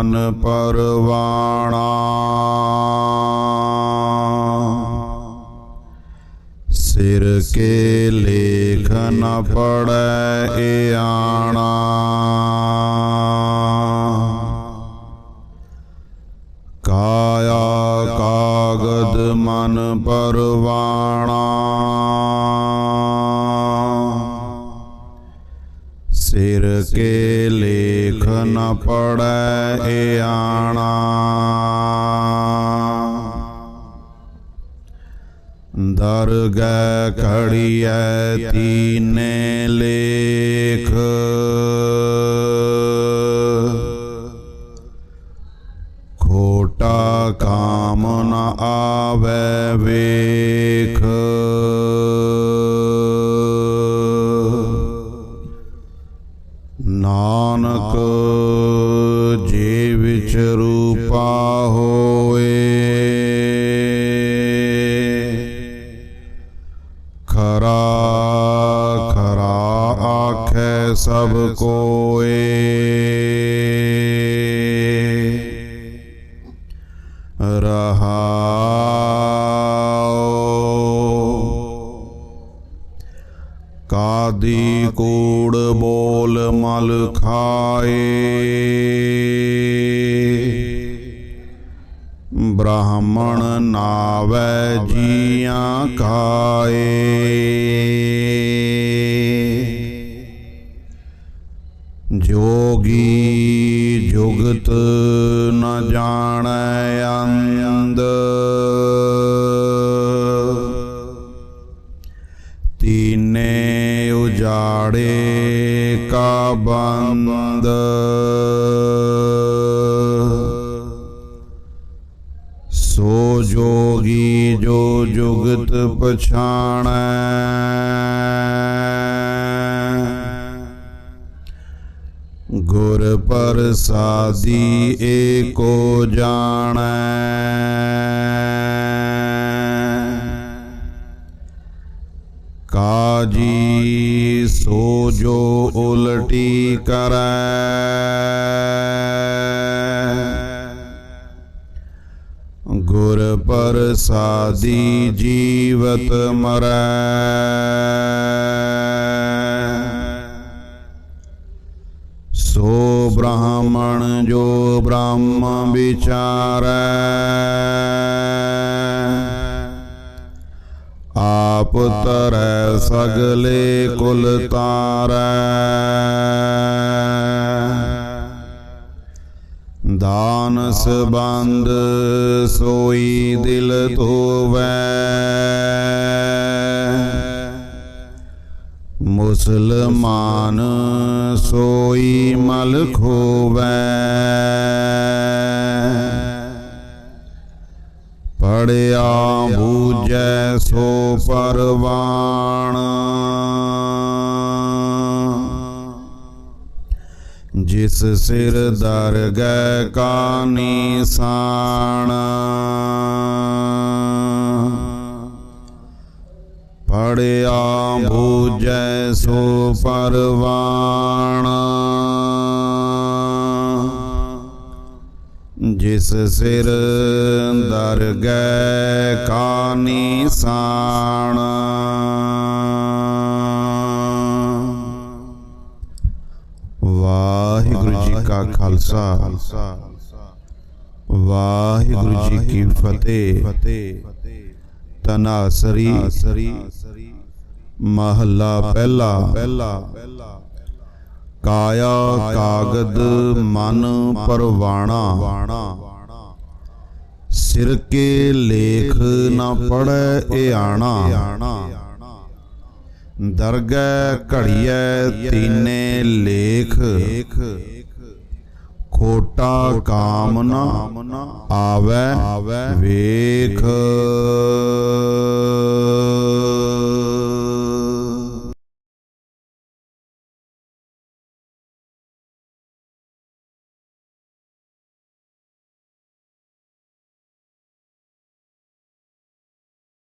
ਮਨ ਪਰਵਾਣਾ। ਸਿਰ ਕੇ ਲੇਖ ਨ ਪੜੈ ਏ ਆਣਾ। ਕਾਇਆ ਕਾਗਦ ਮਨ ਪਰਵਾਣਾ। ਸਿਰ ਕੇ ਲੇ ਲਿਖ ਨ ਪੜੈ ਏ ਆਣਾ। ਦਰਗਹਿ ਖੜੀਐ ਤੀਨੇ ਲੇਖ। ਖੋਟਾ ਕਾਮ ਨ ਆਵੇ ਵੇਖ। ਨਾਨਕ ਜੇ ਵਿਚ ਰੂਪਾ ਹੋਏ ਖਰਾ ਖਰਾ ਆਖੈ ਸਭ ਕੋਏ। ਰਹਾਉ ਬੋਲ ਮਲ ਖਾਏ। ਬ੍ਰਾਹਮਣ ਨਾਵੈ ਜੀਆਂ ਖਾਏ। ਜੋਗੀ ਜੁਗਤ ਨ ਜਾਣੈ ਅੰਦ ਉਜਾੜੇ ਕਾ ਬੰਦ ਸੋ ਜੋਗੀ ਜੋ ਜੁਗਤ ਪਛਾਣੈ ਗੁਰ ਪ੍ਰਸਾਦੀ ਏਕੋ ਜਾਣੈ ਕਾਜੀ ਸੋ ਜੋ ਉਲਟੀ ਕਰੈ। ਗੁਰ ਪ੍ਰਸਾਦੀ ਜੀਵਤ ਮਰੈ। ਸੋ ਬ੍ਰਾਹਮਣ ਜੋ ਬ੍ਰਹਮ ਵਿਚਾਰੈ। ਆਪ ਤਰੈ ਸਗਲੇ ਕੁਲ ਤਾਰੈ। ਦਾਨ ਸਬੰਧ ਸੋਈ ਦਿਲ ਧੋਵੈ। ਮੁਸਲਮਾਨ ਸੋਈ ਮਲ ਖੋਵੈ। ਪੜਿਆ ਬੂਝੈ ਸੋ ਪਰਵਾਣ। ਜਿਸ ਸਿਰ ਦਰਗਹਿ ਕਾ ਨਿਸ਼ਾਨ ਪੜਿਆ ਬੂਝੈ ਸੋ ਪਰਵਾਣ। ਜਿਸ ਸਿਰ ਦਰਗਹਿ ਕਾ ਨਿਸ਼ਾਨ ਵਾਹਿਗੁਰੂ ਜੀ ਕਾ ਖਾਲਸਾ। ਵਾਹਿਗੁਰੂ ਜੀ ਕੀ ਫਤਿਹ। ਤਨਾਸਰੀ ਮਹੱਲਾ ਪਹਿਲਾ। ਕਾਇਆ ਕਾਗਦ ਮਨ ਪਰਵਾਣਾ। ਸਿਰ ਕੇ ਲੇਖ ਨਾ ਪੜੈ ਇਹ ਆਣਾ। ਦਰਗਹਿ ਘੜੀਐ ਤੀਨੇ ਲੇਖ। ਖੋਟਾ ਕਾਮ ਨਾ ਆਵੇ ਵੇਖ।